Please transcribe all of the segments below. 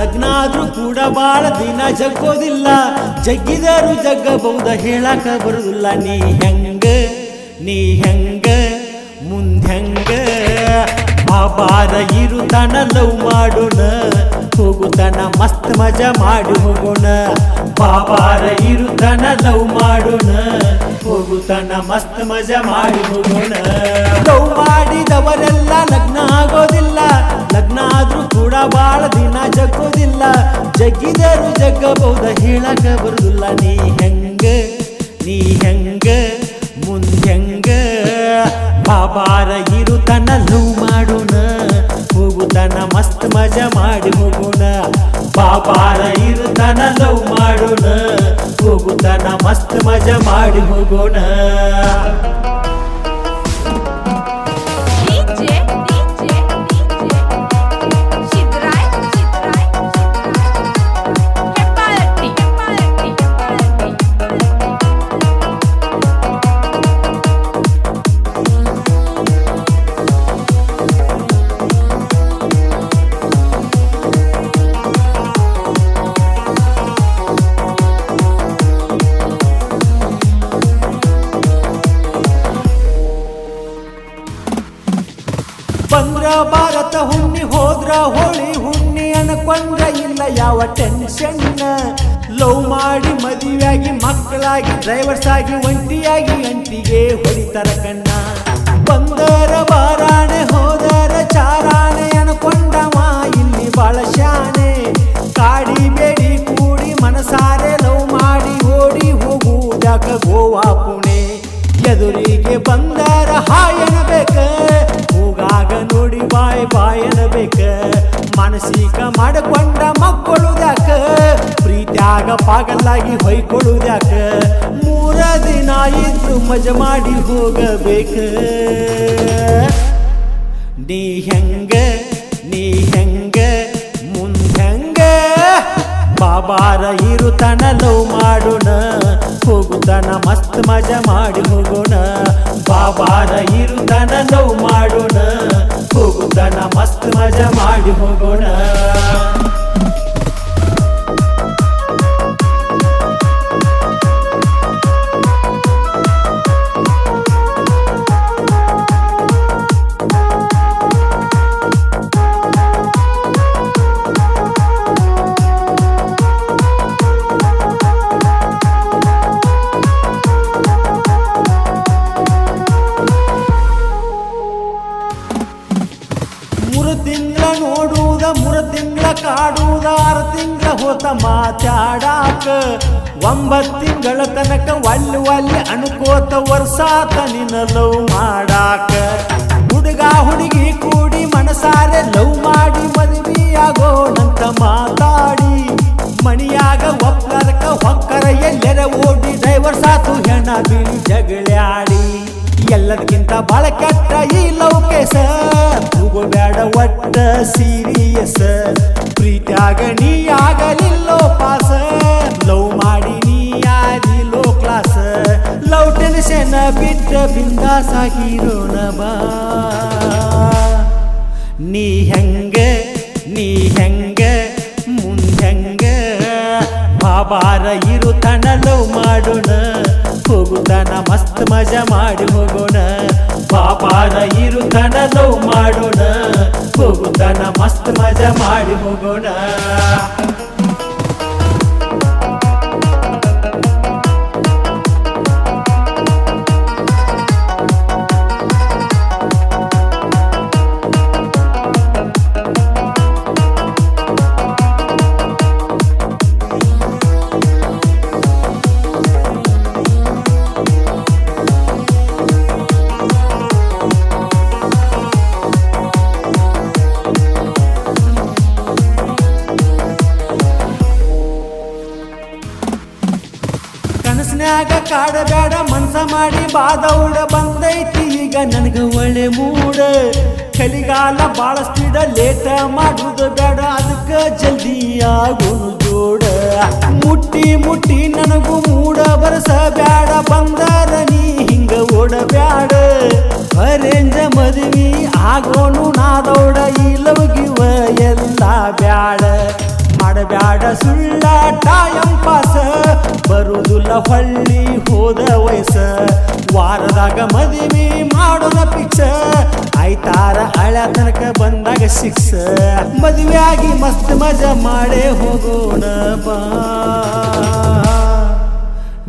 ಲಗ್ನ ಆದ್ರೂ ಕೂಡ ಬಾಳ ದಿನ ಜಗ್ಗೋದಿಲ್ಲ. ಜಗ್ಗಿದರು ಜಗ್ಗಬಹುದ ಹೇಳಕ ಬರುದಿಲ್ಲ. ನೀ ಹೆಂಗ ನೀ ಹೆಂಗ ಮುಂದೆಂಗ ಬಾಬಾರ ಇರುತನ ಲವ್ ಮಾಡೋಣ. ಹೋಗುತನ ಮಸ್ತ್ ಮಜಾ ಮಾಡಿ ಹೋಗೋಣ. ಬಾಬಾರ ಇರುತನ ಲವ್ ಮಾಡೋಣ. ಹೋಗುತನ ಮಸ್ತ್ ಮಜಾ ಮಾಡಿ ಹೋಗೋಣ. ಲವ್ ಮಾಡಿದವರೆಲ್ಲ ಜಗ್ಗಿದರು ಜಗ್ಗಬಹುದ ಹೇಳಕ ಬರುದಿಲ್ಲ. ನೀ ಹೆಂಗ ನೀ ಹೆಂಗ ಮುಂದೆಂಗ ಬಾಬಾರ ಇರುತನ ಲೂ ಮಾಡೋಣ. ಹೋಗುತನ ಮಸ್ತ್ ಮಜಾ ಮಾಡಿ ಹೋಗೋಣ. ಬಾಬಾರ ಇರುತನ ಲವ್ ಮಾಡೋಣ. ಹೋಗುತನ ಮಸ್ತ್ ಮಜಾ ಮಾಡಿ ಹೋಗೋಣ. ಬಂದ್ರ ಭಾರತ ಹುಣ್ಣಿ ಹೋದ್ರ ಹೋಳಿ ಹುಣ್ಣಿ ಅನ್ಕೊಂಡ್ರ ಇಲ್ಲ ಯಾವ ಟೆನ್ಷನ್ ಲವ್ ಮಾಡಿ ಮದುವೆಯಾಗಿ ಮಕ್ಕಳಾಗಿ ಡ್ರೈವರ್ಸ್ ಆಗಿ ಒಂಟಿಯಾಗಿ ಅಂಟಿಗೆ ಹೊಡಿತಾರ ಕಣ್ಣ. ಬಾಯ್ ಬಾಯಲಬೇಕ. ಮಾನಸಿಕ ಮಾಡಿಕೊಂಡ ಮಕ್ಕಳುದ್ಯಾಕ. ಪ್ರೀತಿಯಾಗ ಪಾಗಲಾಗಿ ಹೊಯ್ಕೊಳ್ಳುದ್ಯಾಕ ಮೂರ ದಿನ ಇದ್ದು ಮಜ ಮಾಡಿ ಹೋಗಬೇಕ. ನೀ ಹೆಂಗ ನೀ ಹೆಂಗ ಮುಂದೆಂಗ ಬಾಬಾರ ಇರುತನ ಲವ್ ಮಾಡೋಣ. ಹೋಗುತನ ಮಸ್ತ್ ಮಜಾ ಮಾಡಿ ಹೋಗೋಣ. ಬಾಬಾರ ಇರುತನ ಲವ್ ಕಾಡುವುದ ಆರು ತಿಂಗಳ ಹೋತ ಮಾತಾಡಾಕ ಒಂಬತ್ತು ತಿಂಗಳ ತನಕ ಒಲ್ಲಿ ಒಲ್ಲಿ ಅನ್ಕೋತ ವರ್ಷ ನಿನ್ನ ಲವ್ ಮಾಡಾಕ. ಹುಡುಗ ಹುಡುಗಿ ಕೂಡಿ ಮನಸಾರೆ ಲವ್ ಮಾಡಿ ಮದುವೆಯಾಗೋಣಂತ ಮಾತಾಡಿ. ಮಣಿಯಾಗ ಒಕ್ಕರಕ ಹೊಕ್ಕರ ಎಲ್ಲರ ಓಡಿ ಡ್ರೈವರ್ ಸಾತು ಹೆಣ ಬಿಳಿ ಜಗಳಾಡಿ. ಎಲ್ಲದಕ್ಕಿಂತ ಬಾಳ ಕೆಟ್ಟ ಈ ಲೌಕೇಶ ಕೇಸ. ಬೇಡ ಒಟ್ಟ ಸೀರಿಯಸ್ ಪ್ರೀತ್ಯಾಗ ನೀ ಆಗಲಿಲ್ಲೋ ಪಾಸ ಲವ್ ಮಾಡಿ ನೀ ಆದಿಲೋ ಕ್ಲಾಸ್ ಲವ್ ಟೆನ್ಷನ್ ಬಿಟ್ಟ ಬಿಂದಾಸ ಹೀರೋನ ಬಾ. ನೀ ಹೆಂಗ ನೀ ಹೆಂಗ ಮುಂದೆಂಗ ಬಾಬಾರ ಇರುತನ ಲವ್ ಮಾಡೋಣ. ಹೋಗುತ್ತಾನ ಮಸ್ತ್ ಮಜಾ ಮಾಡಿ ಹೋಗೋಣ. ಪಾಪಾನ ಇರುತ್ತಾನ ನೋವು ಮಾಡೋಣ. ಹೋಗುತ್ತಾನ ಮಸ್ತ್ ಮಜಾ ಮಾಡಿ ಹೋಗೋಣ. ಮನ್ಯಾಗ ಕಾಡಬೇಡ ಮನ್ಸ ಮಾಡಿ ಬಾದೌಡ ಬಂದೈತಿ ಈಗ ನನಗ ಒಳ್ಳೆ ಮೂಡ ಕಲಿಗಾಲ ಬಾಳ ಸ್ಪೀಡ ಲೇಟ ಮಾಡುದು ಬೇಡ ಅದಕ್ಕ ಜಲ್ದಿ ಆಗೋನು ಜೋಡ ಮುಟ್ಟಿ ಮುಟ್ಟಿ ನನಗೂ ಮೂಡ ಬರಸ ಬ್ಯಾಡ ಬಂದಾರ ನೀ ಹಿಂಗ ಓಡಬ್ಯಾಡ ಅರೇಂಜ ಮದುವಿ ಆಗೋನು ನಾದೌಡ ಈ ಲವ್ಗಿವ ಎಲ್ಲ ಬ್ಯಾಡ ಮಾಡಬ್ಯಾಡ ಸುಳ್ಳ ಎಂಬ ಬರುದಿಲ್ಲ ಹಳ್ಳಿ ಹೋದ ವಯಸ್ಸ, ವಾರದಾಗ ಮದುವೆ ಮಾಡೋದ ಪಿಕ್ಸ ಆಯ್ತಾರ ಹಳ ತನಕ ಬಂದಾಗ ಸಿಕ್ಸ ಮದುವೆ ಆಗಿ ಮಸ್ತ್ ಮಜಾ ಮಾಡೇ ಹೋಗೋಣ ಬಾ.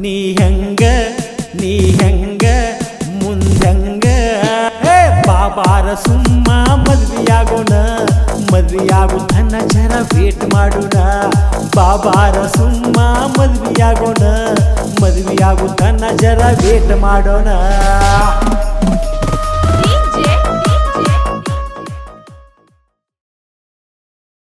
ನೀ ಹೆಂಗ ನೀ ಹೆಂಗ ಮುಂದಂಗ ಬಾಬಾರ ಸುಮ್ಮ ಮದ್ವಿಯಾಗೋಣ, ಮದ್ವಿಯಾಗು ತನ್ನ ಜನ ವೇಟ್ ಮಾಡೋಣ. ಬಾಬಾರ ಸುಮ್ಮ ಮದ್ವಿಯಾಗೋಣ ಮದ್ವಿಯಾಗು ತನ್ನ ಜರ ವೇಟ್ ಮಾಡೋಣ.